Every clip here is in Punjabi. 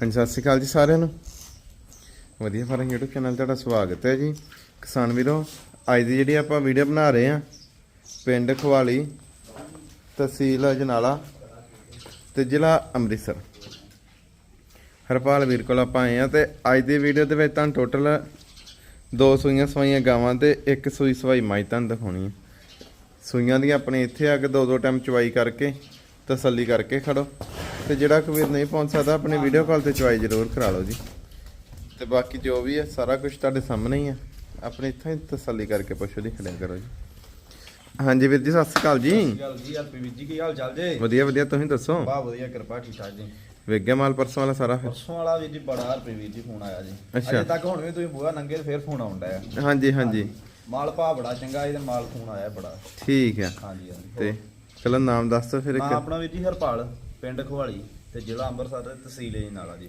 ਹਾਂਜੀ, ਸਤਿ ਸ਼੍ਰੀ ਅਕਾਲ ਜੀ ਸਾਰਿਆਂ ਨੂੰ। ਵਧੀਆ ਫਾਰਮ YouTube ਚੈਨਲ ਤੁਹਾਡਾ ਸਵਾਗਤ ਹੈ ਜੀ। ਕਿਸਾਨ ਵੀਰੋ, ਅੱਜ ਦੀ ਜਿਹੜੀ ਆਪਾਂ ਵੀਡੀਓ ਬਣਾ ਰਹੇ ਆ ਪਿੰਡ ਖਵਾਲੀ ਤਹਿਸੀਲ ਅਜਨਾਲਾ ਤੇ ਜ਼ਿਲ੍ਹਾ ਅੰਮ੍ਰਿਤਸਰ। ਹਰਪਾਲ ਵੀਰ ਕੋਲ ਆਪਾਂ ਆਏ ਆ ਤੇ ਅੱਜ ਦੀ ਵੀਡੀਓ ਦੇ ਵਿੱਚ ਤੁਹਾਨੂੰ ਟੋਟਲ ਦੋ ਸੂਈਆਂ ਸਵਾਈਆਂ ਗਾਵਾਂ ਤੇ ਇੱਕ ਸੂਈ ਸਵਾਈ ਮਾਈ ਤੁਹਾਨੂੰ ਦਿਖਾਉਣੀ ਹੈ। ਸੂਈਆਂ ਦੀ ਆਪਣੇ ਇੱਥੇ ਆ ਕੇ ਦੋ ਦੋ ਟਾਈਮ ਚਵਾਈ ਕਰਕੇ ਤਸੱਲੀ ਕਰਕੇ ਖੜੋ। ਤੇ ਜਿਹੜਾ ਕੋਈ ਵੀਰ ਨਹੀਂ ਪਹੁੰਚ ਸਕਦਾ ਆਪਣੇ ਵੀਡੀਓ ਕਾਲ ਤੇ ਚਵਾਈ ਜ਼ਰੂਰ ਕਰਾ ਲਓ ਜੀ। ਤੇ ਬਾਕੀ ਜੋ ਵੀ ਹੈ ਸਾਰਾ ਕੁਝ ਤੁਹਾਡੇ ਸਾਹਮਣੇ ਹੀ ਹੈ। ਆਪਣੇ ਇੱਥੋਂ ਹੀ ਤਸੱਲੀ ਕਰਕੇ ਪੁੱਛੋ ਦੀ ਖੜਿਆ ਕਰੋ ਜੀ। ਹਾਂਜੀ ਵੀਰ ਜੀ ਸਤਿ ਸ਼੍ਰੀ ਅਕਾਲ ਜੀ। ਗੱਲ ਜੀ ਯਾਰ ਪੀਵੀ ਜੀ ਕੀ ਹਾਲ ਚਾਲ ਜੇ? ਵਧੀਆ ਵਧੀਆ ਤੁਸੀਂ ਦੱਸੋ? ਬਾ ਵਧੀਆ ਕਿਰਪਾ ਠੀਕ ਠਾਕ ਜੀ। ਵੇਗਿਆ ਮਾਲ ਪਰਸੋਂ ਵਾਲਾ ਸਾਰਾ ਫਿਰ? ਪਰਸੋਂ ਵਾਲਾ ਵੀਰ ਜੀ ਬੜਾ ਰੁਪਏ ਵੀਰ ਜੀ ਫੋਨ ਆਇਆ ਜੀ। ਅੱਛਾ। ਅਜੇ ਤੱਕ ਹੁਣ ਵੀ ਤੁਸੀਂ ਬੂਹਾ ਨੰਗੇ ਫੇਰ ਫੋਨ ਆਉਂਦਾ ਹੈ ਹਾਂਜੀ ਹਾਂਜੀ। ਮਾਲ ਭਾ ਬੜਾ ਚੰਗਾ ਇਹਦੇ ਮਾਲ ਫੋਨ ਆਇਆ ਬੜਾ। ਠੀਕ ਹੈ ਹਾਂਜੀ ਹਾਂਜੀ। ਤੇ ਚਲੋ ਨਾਮ ਦੱਸ ਦਿਓ ਫਿਰ ਇੱਕ। ਆਪਣਾ ਵੀਰ ਜੀ ਹਰਪਾਲ ਪਿੰਡ ਖਵਾਲੀ ਤੇ ਜ਼ਿਲ੍ਹਾ ਅੰਮ੍ਰਿਤਸਰ ਤੇ ਤਹਿਸੀਲ ਜੀ ਨਾਲਾ ਜੀ।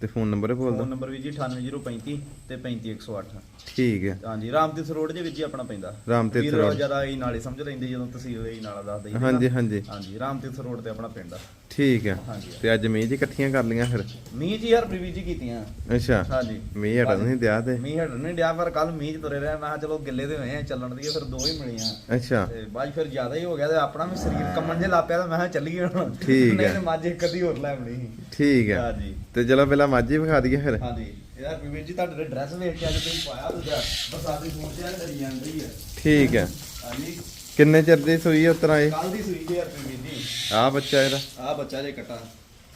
ਤੇ ਫੋਨ ਨੰਬਰ ਬੋਲ ਫੋਨ ਦਿਓ। ਨੰਬਰ ਵੀਰ ਜੀ 98035 ਤੇ 35108 ਠੀਕ ਹੈ। ਹਾਂਜੀ ਰਾਮਤੀਰਥ ਰੋਡ ਜੇ ਵੀਰ ਜੀ ਆਪਣਾ ਪੈਂਦਾ। ਰਾਮਤੀਰਥ road। ਜ਼ਿਆਦਾ ਇਹ ਨਾਲੇ ਸਮਝ ਲੈਂਦੇ ਜਦੋਂ ਤਹਿਸੀਲ ਇਹ ਨਾਲਾ ਦੱਸਦੇ ਜੀ ਹਾਂਜੀ ਹਾਂਜੀ। ਹਾਂਜੀ ਰਾਮਤੀਰਥ ਰੋਡ ਤੇ ਆਪਣਾ ਪਿੰਡ ਆ। ਠੀਕ ਹੈ। ਤੇ ਅੱਜ ਮੀਂਹ ਜੀ ਇਕੱਠੀਆਂ ਕਰ ਲੀਆਂ ਫਿਰ? ਮੀਂਹ ਜੀ ਯਾਰ ਪ੍ਰੀਵੀ ਜੀ ਕੀਤੀਆਂ। ਅੱਛਾ। ਹਾਂਜੀ। ਮੀਂਹ ਹਟਣ ਨਹੀਂ ਦਿਆ ਤੇ? ਮੀਂਹ ਹਟਣ ਨਹੀਂ ਡਿਆ ਪਰ ਕੱਲ ਮੀਂਹ ਤੁਰੇ ਰਿਹਾ ਮੈਂ ਕਿਹਾ ਚਲੋ ਗਿੱਲੇ ਦੇ ਹੋਏ ਆ ਚੱਲਣ ਦੀ ਫਿਰ ਦੋ ਹੀ ਮਿਲੀਆਂ। ਅੱਛਾ। ਤੇ ਬਾਅਦ ਫਿਰ ਜ਼ਿਆਦਾ ਹੀ ਹੋ ਗਿਆ ਤੇ ਆਪਣਾ ਵੀ ਸਰੀਰ ਕੰਮਣ ਜੇ ਲੱਪਿਆ ਤਾਂ ਮੈਂ ਚੱਲੀਏ ਹੁਣ। ਠੀਕ ਨਹੀਂ ਹੈ। ਤੇ ਮੱਝ ਇੱਕ ਅੱਧੀ ਹੋਰ ਲੈ ਆਉਣੀ। ਠੀਕ ਹੈ। ਹਾਂਜੀ। ਤੇ ਚਲੋ ਪਹਿਲਾਂ ਮਾਝੀ ਵਿਖਾ ਦਈਏ ਫਿਰ। ਹਾਂਜੀ। ਯਾਰ ਪ੍ਰੀਵੀ ਜੀ ਤੁਹਾਡੇ ਡਰੈਸ ਵੇਖ ਕੇ ਅੱਜ ਤੁਸੀਂ ਪਾਇਆ ਦੂਜਾ ਬਰਸਾਤੀ ਸੂਟ ਜਿਹਾ ਡਰੀ ਜਾਂਦੀ ਹੈ ਠੀਕ ਹੈ ਹਾਂਜੀ। ਕਿੰਨੇ ਚਿਰ ਦੀ ਸੂਈ ਇਹ? ਕੱਲ ਦੀ ਸੂਈ ਯਾਰ ਪ੍ਰੀਵੀ ਜੀ। ਆ ਬੱਚਾ ਇਹਦਾ। ਆਹ ਬੱਚਾ ਜੇ ਕਟਾ।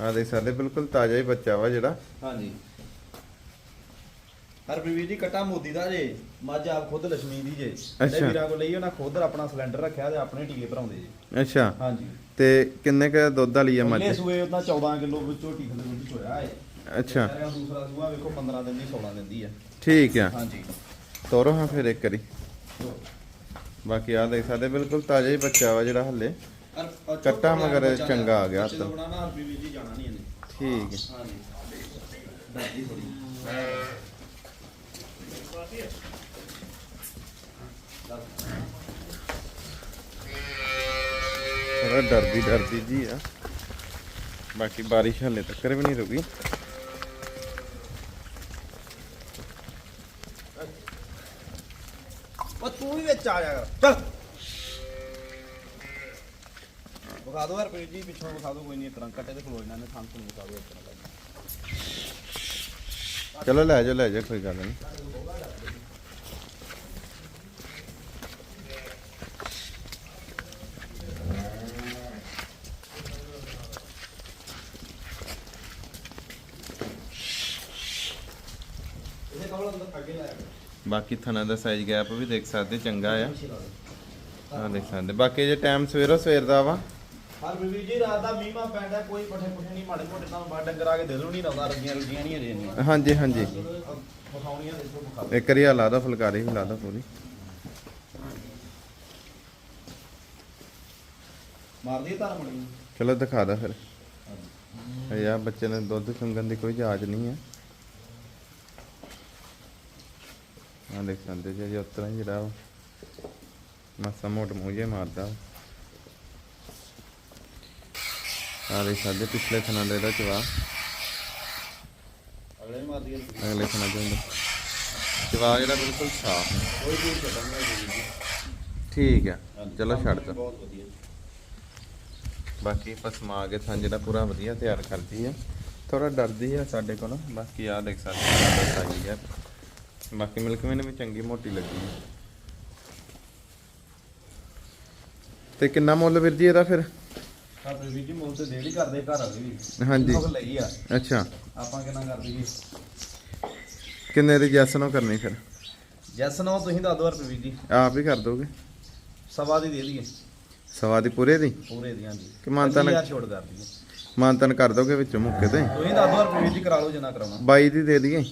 ਆ ਦੇਖ ਸਕਦੇ ਬਿਲਕੁਲ ਤਾਜ਼ਾ ਹੀ ਬੱਚਾ ਵਾ ਜਿਹੜਾ। ਹਾਂਜੀ। ਹਰ ਪ੍ਰੀਵੀ ਜੀ ਕਟਾ ਮੋਦੀ ਦਾ ਜੇ ਮੱਝ ਆਪ ਖੁਦ ਲక్ష్ਮੀ ਦੀ ਜੇ। ਅੱਛਾ। ਵੀਰਾਂ ਕੋਲ ਲਈ ਉਹਨਾਂ ਖੁਦ ਆਪਣਾ ਸਿਲੰਡਰ ਰੱਖਿਆ ਤੇ ਆਪਣੇ ਟੀਕੇ ਭਰਾਉਂਦੇ ਜੀ। ਅੱਛਾ। ਹਾਂਜੀ। ਤੇ ਕਿੰਨੇ ਕ ਦੁੱਧ ਵਾਲੀ ਆ ਮੱਝ? ਪਹਿਲੇ ਸੂਏ ਉਹਦਾ 14 ਕਿਲੋ ਵਿੱਚੋਂ ਟੀਕੇ ਦੇ ਦੁੱਧ ਚੋਇਆ ਹੈ ਅੱਛਾ। ਤੇ ਦੂਸਰਾ ਸੂਆ ਵੇਖੋ 15 ਦਿਨ ਦੀ 16 ਦਿਨ ਦੀ ਹੈ ਠੀਕ ਆ। ਹਾਂਜੀ। ਤੋਰੋ ਹਾਂ ਫਿਰ ਇੱਕ ਵਾਰੀ। ਬਾਕੀ ਆ ਦੇਖ ਸਕਦੇ ਬਿਲਕੁਲ ਤਾਜ਼ਾ ਹੀ ਬੱਚਾ ਵਾ ਜਿਹੜਾ ਹੱਲੇ। ਕੱਟਾ ਮਗਰ ਚੰਗਾ ਆ ਗਿਆ ਹੱਥ। ਚਲੋ ਬਣਾ ਨਾ ਬੀਬੀ ਜੀ ਜਾਣਾ ਨਹੀਂ ਇਹਨੇ। ਠੀਕ ਹੈ ਹਾਂਜੀ। ਦਾਦੀ ਥੋੜੀ ਥੋੜਾ ਡਰਦੀ ਡਰਦੀ ਜੀ ਆ। ਬਾਕੀ ਬਾਰਿਸ਼ ਹੱਲੇ ਤੱਕ ਵੀ ਨਹੀਂ ਰੁਕੀ। ਉਹ ਤੂੰ ਵੀ ਵਿੱਚ ਆ ਜਾ ਕਰ ਚੱਲ। ਵਿਖਾ ਦੋ ਯਾਰ ਪ੍ਰੀਤ ਜੀ ਪਿੱਛੋਂ ਵਿਖਾ ਦੋ ਕੋਈ ਨਹੀਂ ਤਰ੍ਹਾਂ ਕੱਟੇ ਤੇ ਖਲੋ ਨੇ ਥਾਂ ਤੋਂ ਵਿਖਾ ਦੋ ਚਲੋ ਲੈ ਜਾ ਲੈ ਜਾ ਕੋਈ ਗੱਲ ਨਹੀਂ। ਅੰਦਰ ਲਾਇਆ ਬਾਕੀ ਥਣਾ ਦਾ ਸਾਈਜ਼ ਗੈਪ ਵੀ ਦੇਖ ਸਕਦੇ ਚੰਗਾ ਆ। ਆ ਦੇਖ ਸਕਦੇ। ਬਾਕੀ ਜੇ ਟਾਈਮ ਸਵੇਰੋ ਸਵੇਰ ਦਾ ਵਾ। ਹਰ ਬੀਬੀ ਜੀ ਰਾਤ ਦਾ ਮੀਮਾ ਪੈਂਦਾ ਕੋਈ ਪੱਠੇ ਪੁੱਠੇ ਨਹੀਂ ਮਾੜੇ ਮੋਟੇ ਨਾਲ ਬਾਹਰ ਡੰਗਰ ਆ ਕੇ ਦਿਲੋਂ ਨਹੀਂ ਲਾਉਂਦਾ ਰੁਗੀਆਂ ਰੁਗੀਆਂ ਨਹੀਂ ਅਜੇ ਨਹੀਂ ਹਾਂਜੀ ਹਾਂਜੀ। ਦੇਖੋ ਇੱਕ ਵਾਰੀ ਆ ਲਾ ਦੋ ਫੁਲਕਾਰੀ ਵੀ ਲਾ ਦੋ ਪੂਰੀ। ਮਾਰਦੀ ਧਾਰ ਮਣੀ ਚਲੋ ਦਿਖਾ ਦਾ ਫਿਰ। ਇਹ ਆ ਬੱਚੇ ਨੇ ਦੁੱਧ ਚੁੰਗਣ ਦੀ ਕੋਈ ਜਾਂਚ ਨਹੀਂ ਹੈ ਆ ਦੇਖ ਸਕਦੇ ਜੀ ਜੀ ਉਤਰਾ ਹੀ ਜਿਹੜਾ ਮਾਸਾ ਮੋਟ ਮੂਝੇ ਮਾਰਦਾ। ਆ ਦੇਖ ਸਕਦੇ ਪਿਛਲੇ ਥਣਾ ਦੇ ਦਾ ਚਵਾ ਅਗਲੇ ਮਾਰਦੀ ਅਗਲੇ ਥਣਾ ਦੇ ਚਵਾ ਜਿਹੜਾ ਬਿਲਕੁਲ ਸਾਫ਼ ਕੋਈ ਦੂਰ ਛੱਡਾਂਗੇ ਠੀਕ ਹੈ ਚਲੋ ਛੱਡ ਬਹੁਤ ਵਧੀਆ। ਬਾਕੀ ਪਸਮਾ ਕੇ ਥਾਂ ਜਿਹੜਾ ਪੂਰਾ ਵਧੀਆ ਤਿਆਰ ਕਰਦੀ ਹੈ। ਥੋੜਾ ਡਰਦੀ ਹੈ ਸਾਡੇ ਕੋਲ। ਬਾਕੀ ਆ ਦੇਖ ਸਕਦੇ ਹੈ। ਬਾਕੀ ਮਿਲਕ ਮੈਨ ਵੀ ਚੰਗੀ ਮੋਟੀ ਲੱਗੀ ਤੇ ਕਿੰਨਾ ਮੁੱਲ ਵੀਰ ਜੀ ਇਹਦਾ ਫਿਰ? ਹਾਂ ਬੀਬੀ ਜੀ ਮੁੱਲ ਤੇ ਡੇਲੀ ਕਰਦੇ ਘਰ ਵਾਲੇ ਵੀ। ਹਾਂਜੀ। ਇਹਨਾਂ ਕੋਲ ਲਈ ਆ। ਅੱਛਾ। ਆਪਾਂ ਕਿੰਨਾ ਕਰ ਦਈਏ ਕਿੰਨੇ ਦੀ ਜੈਸ ਨੂੰ ਕਰਨੀ ਫਿਰ? ਜੈਸ ਨਾ ਤੁਸੀਂ ਦੱਸ ਦੋ ਰੁਪਏ ਜੀ। ਆਪ ਹੀ ਕਰ ਦੋਗੇ? ਸਵਾ ਦੀ ਦੇ ਦਈਏ। ਸਵਾ ਦੀ ਪੂਰੇ ਦੀ? ਪੂਰੇ ਦੀਆਂ ਜੀ ਕਿ ਮਾਨਤਾ ਨਾਲ- ਯਾਰ ਛੋੜ ਕਰ ਦਈਏ। ਮਾਨਤਨ ਕਰ ਦੋਗੇ ਵਿੱਚੋਂ ਮੁੱਕੇ ਤੇ? ਤੁਸੀਂ ਦੱਸ ਦੋ ਰੁਪਏ ਜੀ ਕਰਾ ਲਓ ਜਿੰਨਾ ਕਰਾਉਣਾ। 22 ਦੀ ਦੇ ਦਈਏ?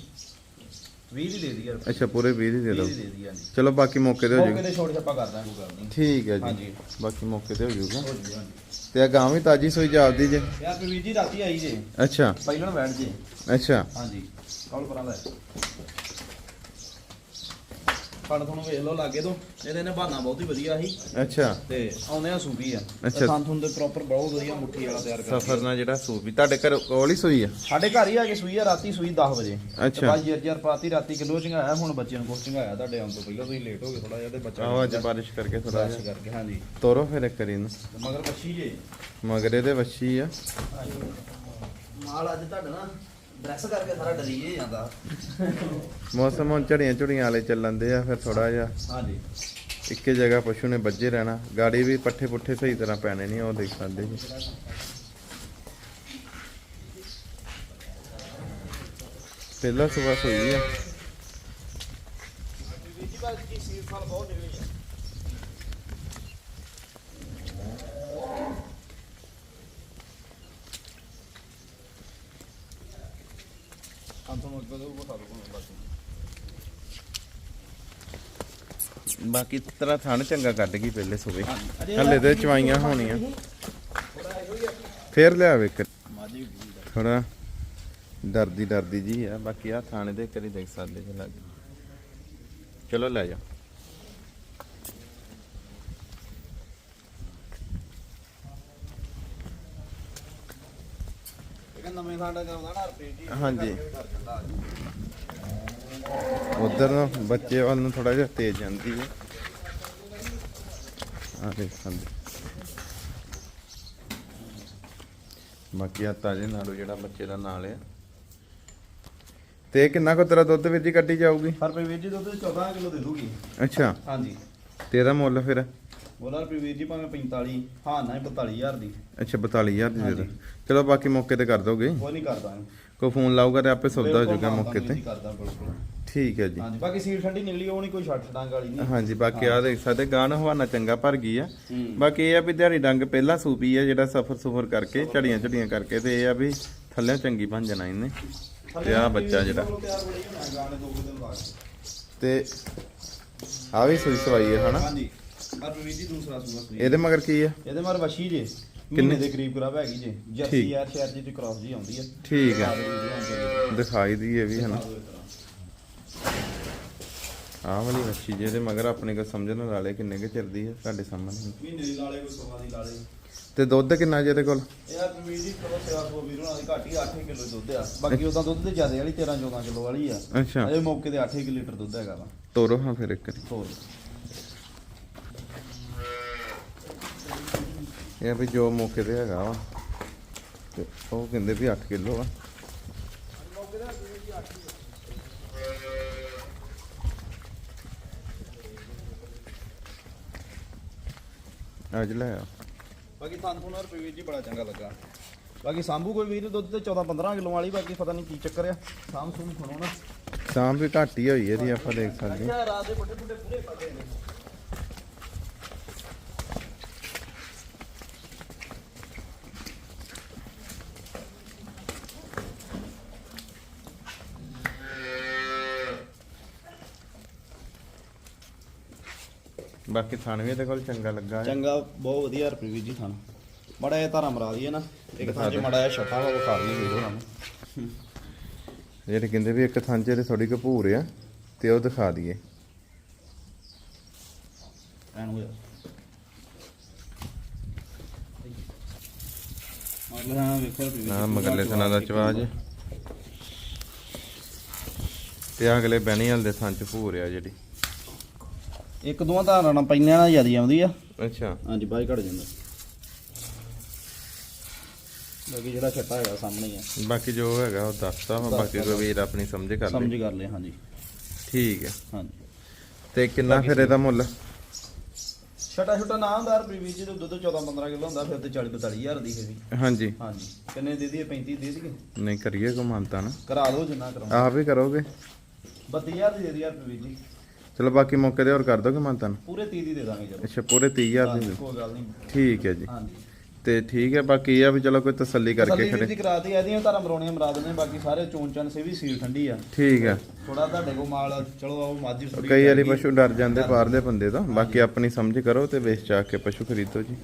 20 ਦੀ ਦੇ ਅੱਛਾ ਪੂਰੇ 20 ਦੀ ਦੇ 20 ਦਿਓ। ਦੀ ਦੇ ਹਾਂਜੀ। ਚਲੋ ਬਾਕੀ ਮੌਕੇ ਤੇ ਹੋ ਮੌਕੇ ਜਾਊਗਾ ਤੇ ਛੋੜ ਛੱਪਾ ਕਰ ਦਾਂਗੇ ਕੋਈ ਗੱਲ ਨਹੀਂ। ਠੀਕ ਹੈ ਜੀ। ਹਾਂਜੀ। ਬਾਕੀ ਮੌਕੇ ਤੇ ਹੋ ਜਾਊਗਾ ਹੋ ਜੀ ਹਾਂਜੀ। ਤੇ ਆ ਗਾਂ ਵੀ ਤਾਜੀ ਸੋਈ ਜਾਪਦੀ ਜੇ। ਯਾਰ ਪ੍ਰਵੀਰ ਜੀ ਰਾਤੀ ਆਈ ਜੇ। ਅੱਛਾ। ਪਹਿਲਾਂ ਬੈਠ ਜੇ। ਅੱਛਾ। ਹਾਂਜੀ। ਕੌਲ ਲੈ ਫੜ ਤੁਹਾਨੂੰ ਵੇਖ ਲਓ ਲਾਗੇ ਤੋਂ। ਇਹਦੇ ਨੇ ਬਹਾਨਾ ਬਹੁਤ ਹੀ ਵਧੀਆ ਸੀ। ਅੱਛਾ। ਤੇ ਆਉਂਦੇ ਆ ਸੂਬੀ ਆ। ਅੱਛਾ। ਥਾਂ ਥੁੰ ਦੇ ਪ੍ਰੋਪਰ ਬਹੁਤ ਵਧੀਆ ਮੁੱਠੀ ਵਾਲਾ ਤਿਆਰ ਕਰ ਸਫਰ ਨਾਲ ਜਿਹੜਾ ਸੂਪ ਵੀ ਤੁਹਾਡੇ ਘਰ ਕੋਲ ਹੀ ਸੋਈ ਆ? ਸਾਡੇ ਘਰ ਹੀ ਆ ਕੇ ਸੂਈ ਆ ਰਾਤੀ ਸੂਈ 10 ਵਜੇ। ਅੱਛਾ। ਤੇ ਬਾਈ ਜਰ ਜਰ ਪਾਤੀ ਰਾਤੀ ਕਿਲੋ ਚੰਗਾਇਆ ਹੁਣ ਬੱਚਿਆਂ ਨੂੰ ਕੁਛ ਚੰਗਾਇਆ ਤੁਹਾਡੇ ਆਉਣ ਤੋਂ ਪਹਿਲਾਂ ਤੁਸੀਂ ਲੇਟ ਹੋ ਗਏ ਥੋੜਾ ਜਿਹਾ ਤੇ ਬੱਚਾ ਆਹੋ ਅੱਜ ਬਾਰਿਸ਼ ਕਰਕੇ ਥੋੜਾ ਜਿਹਾ। ਕਰਕੇ ਹਾਂਜੀ। ਤੋਰੋ ਫਿਰ ਇੱਕ ਵਾਰੀ ਨੂੰ ਤੇ ਮਗਰ ਬੱਚੀ ਜੇ। ਮਗਰ ਇਹਦੇ ਵੱਛੀ ਆ। ਮਾਲ ਅੱਜ ਤੁਹਾਡਾ ਨਾ ਡਰੈਸ ਕਰਕੇ ਸਾਰਾ ਡਰੀ ਜੇ ਜਾਂਦਾ। ਮੌਸਮ ਹੁਣ ਝੜੀਆਂ ਝੁੜੀਆਂ ਵਾਲੇ ਚੱਲਣ ਦੇ ਆ ਫਿਰ ਥੋੜਾ ਜਿਹਾ। ਹਾਂਜੀ। ਇੱਕੇ ਜਗ੍ਹਾ ਪਸ਼ੂ ਨੇ ਵੱਜੇ ਰਹਿਣਾ। ਗਾੜੀ ਵੀ ਪੱਠੇ ਪੁੱਠੇ ਸਹੀ ਤਰ੍ਹਾਂ ਪੈਣੇ ਨਹੀਂ ਉਹ ਦੇਖ ਸਕਦੇ ਜੀ। ਪਹਿਲਾ ਸਵੇਰ ਹੋਈ ਆ। ਬੀਜੀ ਬਾਤ ਕੀ ਸੀਲ ਸਾਲ ਬਹੁਤ ਨਿਕਲੀ ਆ। ਬਾਕੀ ਤਰ੍ਹਾਂ ਥਣ ਚੰਗਾ ਕੱਢ ਗਈ ਪਹਿਲੇ ਸਵੇ ਹੱਲੇ ਤੇ ਚਵਾਈਆਂ ਹੋਣੀਆਂ। ਫੇਰ ਲਿਆ ਵੇਖ ਥੋੜਾ ਡਰਦੀ ਡਰਦੀ ਜੀ ਆ। ਬਾਕੀ ਆ ਥਾਣੇ ਦੇ ਕਰੀ ਦੇਖ ਸਕਦੇ ਜੀ ਲੱਗ। ਚਲੋ ਲੈ ਜਾ। ਨਵੇਂ ਸਾਡਾ ਨਾ ਰੁਪਏ ਜੀ ਹਾਂਜੀ। ਉਧਰ ਬੱਚੇ ਵੱਲ ਨੂੰ ਥੋੜਾ ਜਿਹਾ ਤੇਜ਼ ਜਾਂਦੀ ਹੈ। ਆ ਦੇਖ ਸਕਦੇ ਬਾਕੀ ਆ ਤਾਜੇ ਨਾੜੂ ਜਿਹੜਾ ਬੱਚੇ ਦਾ ਨਾਲ ਆ ਤੇ ਕਿੰਨਾ ਕੁ ਤੇਰਾ ਦੁੱਧ ਵੀਰ ਜੀ ਕੱਢੀ ਜਾਊਗੀ? ਪਰ ਵੀਰ ਜੀ ਦੁੱਧ 14 ਕਿਲੋ ਦੇ ਦੂਗੀ। ਅੱਛਾ। ਹਾਂਜੀ। ਤੇ ਇਹਦਾ ਮੁੱਲ ਫਿਰ? ਬੋਲਾ ਰੁਪਏ ਵੀਰ ਜੀ ਭਾਵੇਂ 45 ਹਾਂ ਨਾ 42000 ਦੀ। ਅੱਛਾ 42000 ਦੀ ਦੇ ਦੋ ਹਾਂਜੀ। ਚਲੋ ਬਾਕੀ ਮੌਕੇ ਤੇ ਕਰ ਦੋਗੇ? ਕੋਈ ਨਹੀਂ ਕਰਦਾ ਕੋਈ ਫੋਨ ਲਾਊਗਾ ਤੇ ਆਪੇ ਸੌਦਾ ਹੋ ਜਾਊਗਾ ਮੌਕੇ ਤੇ। ਕਰਦਾ ਬਿਲਕੁਲ। ਠੀਕ ਹੈ ਜੀ। ਹਾਂਜੀ ਬਾਕੀ ਸੀਲ ਠੰਡੀ ਨਿਕਲੀ ਉਹ ਨਹੀਂ ਕੋਈ ਛੱਡ ਡਾਂਗ ਵਾਲੀ ਨਹੀਂ। ਹਾਂਜੀ ਬਾਕੀ ਆ ਦੇਖ ਸਕਦੇ ਗਾਣ ਹਵਾਨਾ ਚੰਗਾ ਭਰ ਗਈ ਆ। ਬਾਕੀ ਇਹ ਆ ਵੀ ਦਿਹਾੜੀ ਡੰਗ ਪਹਿਲਾਂ ਸੂਪੀ ਆ ਜਿਹੜਾ ਸਫਰ ਸੁਫਰ ਕਰਕੇ ਝੜੀਆਂ ਝੜੀਆਂ ਕਰਕੇ ਤੇ ਇਹ ਆ ਵੀ ਥੱਲੇ ਚੰਗੀ ਬਣ ਜਾਣਾ ਇਹਨੇ। ਤੇ ਆ ਬੱਚਾ ਜਿਹੜਾ। ਤਿਆਰ ਬੜੀ ਹੋਣਾ ਗਾਣੇ ਦੋ ਕੁ ਦਿਨ ਬਾਅਦ। ਤੇ ਆ ਵੀ ਸੂਈ ਸਵਾਈ ਹੈ ਹਨਾ? ਹਾਂਜੀ। ਪਰ ਰੁਪਏ ਜੀ ਦੂਸਰਾ ਸੂਆ ਸੂਈ। ਇਹਦੇ ਮਗਰ ਕੀ ਆ? ਇਹਦੇ ਮਾਰ ਵਸ਼ੀ ਜੇ। ਕਿੰਨੇ? ਦੇ ਕਰੀਬ ਕਰਾਬ ਹੈਗੀ ਜੇ। ਜਰਸੀ। ਯਾਰ ਸ਼ਹਿਰ ਜੀ ਦੀ ਕ੍ਰਾਸ ਜੀ ਆਉਂਦੀ ਹੈ ਠੀਕ ਹੈ ਹੈ ਦਿਖਾਈ ਦੀ ਇਹ ਵੀ ਹਨਾ? ਆਹ ਵਾਲੀ ਵੱਛੀ ਜਿਹਦੇ ਮਗਰ ਆਪਣੇ ਕੋ ਸਮਝਣ ਵਾਲੇ ਕਿੰਨੇ ਕੁ ਚਿਰਦੀ ਆ ਸਾਡੇ ਸਾਹਮਣੇ? ਮਹੀਨੇ ਦੀ ਲਾਲੇ ਕੋਈ ਸਵਾ ਦੀ ਲਾਲੇ ਤੇ ਦੁੱਧ ਕਿੰਨਾ ਜਿਹਦੇ ਕੋਲ? ਇਹ ਆ ਰੁਪਏ ਜੀ ਚਲੋ ਸੇਵਾ ਸੋ ਵੀਰੋ ਨਾਲ ਦੀ ਘੱਟ ਹੀ 8 ਕਿਲੋ ਦੁੱਧ ਆ। ਬਾਕੀ ਉਦਾਂ ਦੁੱਧ ਤੇ ਜ਼ਿਆਦਾ ਵਾਲੀ 13 14 ਕਿਲੋ ਵਾਲੀ ਆ। ਅੱਛਾ। ਅਜੇ ਮੌਕੇ ਤੇ 8 ਲੀਟਰ ਦੁੱਧ ਹੈਗਾ ਵਾ। ਤੋਰੋ ਹਾਂ ਫਿਰ ਇੱਕ ਵਾਰੀ। ਇਹ ਆ ਵੀ ਜੋ ਮੌਕੇ ਤੇ ਹੈਗਾ ਵਾ। ਤੇ ਉਹ ਕਹਿੰਦੇ ਵੀ 8 ਕਿਲੋ ਆ। ਅੱਜ ਲੈ ਆ। ਬਾਕੀ ਤੁਹਾਨੂੰ ਨਾ ਰੁਪਏ ਜੀ ਬੜਾ ਚੰਗਾ ਲੱਗਾ। ਬਾਕੀ ਸਾਂਭੂ ਕੋਈ ਵੀਰ ਦੁੱਧ ਤੇ 14 15 ਕਿਲੋ ਵਾਲੀ ਬਾਕੀ ਪਤਾ ਨਹੀਂ ਕੀ ਚੱਕਰ ਆ। ਸਾਂਭ ਨਾ। ਸ਼ਾਮ ਵੀ ਘੱਟ ਹੀ ਹੋਈ ਇਹਦੀ ਆਪਾਂ ਦੇਖ ਸਕਦੇ ਹਾਂ। ਰਾਤ ਦੇ ਵੱਡੇ ਵੱਡੇ ਪੂਰੇ ਪੱਕੇ ਨੇ। ਬਾਕੀ ਥਣ ਵੀ ਇਹਦੇ ਕੋਲ ਚੰਗਾ ਲੱਗਾ ਹੈ। ਚੰਗਾ ਬਹੁਤ ਵਧੀਆ ਰੁਪਏ ਵੀਰ ਜੀ ਤੁਹਾਨੂੰ ਮੜਾ ਇਹ ਧਾਰਾ ਮਰਾ ਦਈਏ ਨਾ ਇੱਕ ਥਾਂ 'ਚ ਮੜਾ ਇਹ ਛੱਟਾ ਵਾ ਵਿਖਾ ਦਈਏ ਵੀਰੋ ਨੂੰ। ਜਿਹੜੇ ਕਹਿੰਦੇ ਵੀ ਇੱਕ ਥਾਂ 'ਚ ਇਹਦੇ ਥੋੜੀ ਕਪੂਰ ਆ ਤੇ ਉਹ ਦਿਖਾ ਦਈਏ। ਐਨ ਹੋ ਜਾ। ਮਗਲਾ ਵੇਖੋ ਨਾ ਥਣਾ ਦਾ ਚਵਾਜ ਤੇ ਅਗਲੇ ਬੈਣੀਵਾਲ ਦੇ ਥਾਂ 'ਚ ਭੂਰ ਆ ਜਿਹੜੀ। ਇੱਕ ਦੋਵਾਂ ਧਾਰਾਂ ਨਾਲ ਪੈਣਿਆਂ ਨਾਲ ਜ਼ਿਆਦਾ ਆਉਂਦੀ ਆ। ਅੱਛਾ। ਹਾਂਜੀ ਬਾਈ ਘਟ ਜਾਂਦਾ। ਬਾਕੀ ਜਿਹੜਾ ਛੱਟਾ ਹੈਗਾ ਸਾਹਮਣੇ ਹੀ ਆ। ਬਾਕੀ ਜੋ ਹੈਗਾ ਉਹ ਦੱਸਤਾ ਵਾ ਬਾਕੀ ਕੋਈ ਵੀਰ ਆਪਣੀ ਸਮਝ ਕਰ ਸਮਝ ਲੈ ਕਰ ਲਿਆ ਹਾਂਜੀ। ਠੀਕ ਹੈ ਹਾਂਜੀ। ਤੇ ਕਿੰਨਾ ਫਿਰ ਇਹਦਾ ਮੁੱਲ? ਛਟਾ ਛਟਾ ਨਾ ਹੁੰਦਾ ਰੁਪਏ ਵੀਰ ਜੀ ਦੁੱਧ 14 15 ਕਿਲੋ ਹੁੰਦਾ ਫਿਰ ਤੇ 40 42 ਹਜ਼ਾਰ ਦੀ ਹੈ ਹਾਂਜੀ। ਹਾਂਜੀ। ਕਿੰਨੇ ਦੇ ਦਈਏ? 35 ਦੇ ਦਈਏ? ਨਹੀਂ ਕਰੀਏ ਕੋ ਮੰਨਤਾ ਨਾ। ਕਰਾ ਦਿਓ ਜਿੰਨਾ ਕਰਾਉਣਾ ਆਪ ਹੀ ਕਰੋਗੇ? 32000 ਦੀ ਦੇ ਦਈਏ ਰੁਪਏ ਜੀ। ਚਲੋ ਬਾਕੀ ਮੌਕੇ ਤੇ ਹੋਰ ਕਰ ਦੋਗੇ ਮੰਨਤਾ ਨਾ? ਪੂਰੇ 30 ਦੀ ਦੇ ਦਾਂਗੇ ਅੱਛਾ ਪੂਰੇ 30000 ਹਾਂਜੀ, ਦੀ ਕੋਈ ਗੱਲ ਨਹੀਂ। ਠੀਕ ਹੈ ਜੀ। ਹਾਂਜੀ। ਤੇ ਠੀਕ ਹੈ ਬਾਕੀ ਇਹ ਆ ਵੀ ਚਲੋ ਕੋਈ ਤਸੱਲੀ ਕਰਕੇ ਖੜੇ। ਜੀ ਕਰਾਤੀ ਇਹਦੀਆਂ ਧਾਰਾਂ ਮਰੋਣੀਆਂ ਮਰਾ ਦਿੰਦੇ ਬਾਕੀ ਸਾਰੇ ਚੋਣ ਚਨ ਸੇ ਵੀ ਸੀਲ ਠੰਡੀ ਆ। ਠੀਕ ਹੈ। ਥੋੜਾ ਤੁਹਾਡੇ ਕੋਲ ਮਾਲ ਚਲੋ ਉਹ ਮਾਝੀ ਕਈ ਵਾਰੀ ਪਸ਼ੂ ਡਰ ਜਾਂਦੇ ਬਾਹਰਲੇ ਬੰਦੇ ਤੋਂ। ਬਾਕੀ ਆਪਣੀ ਸਮਝ ਕਰੋ ਤੇ ਵੇਚ ਚਾ ਕੇ ਪਸ਼ੂ ਖਰੀਦੋ ਜੀ।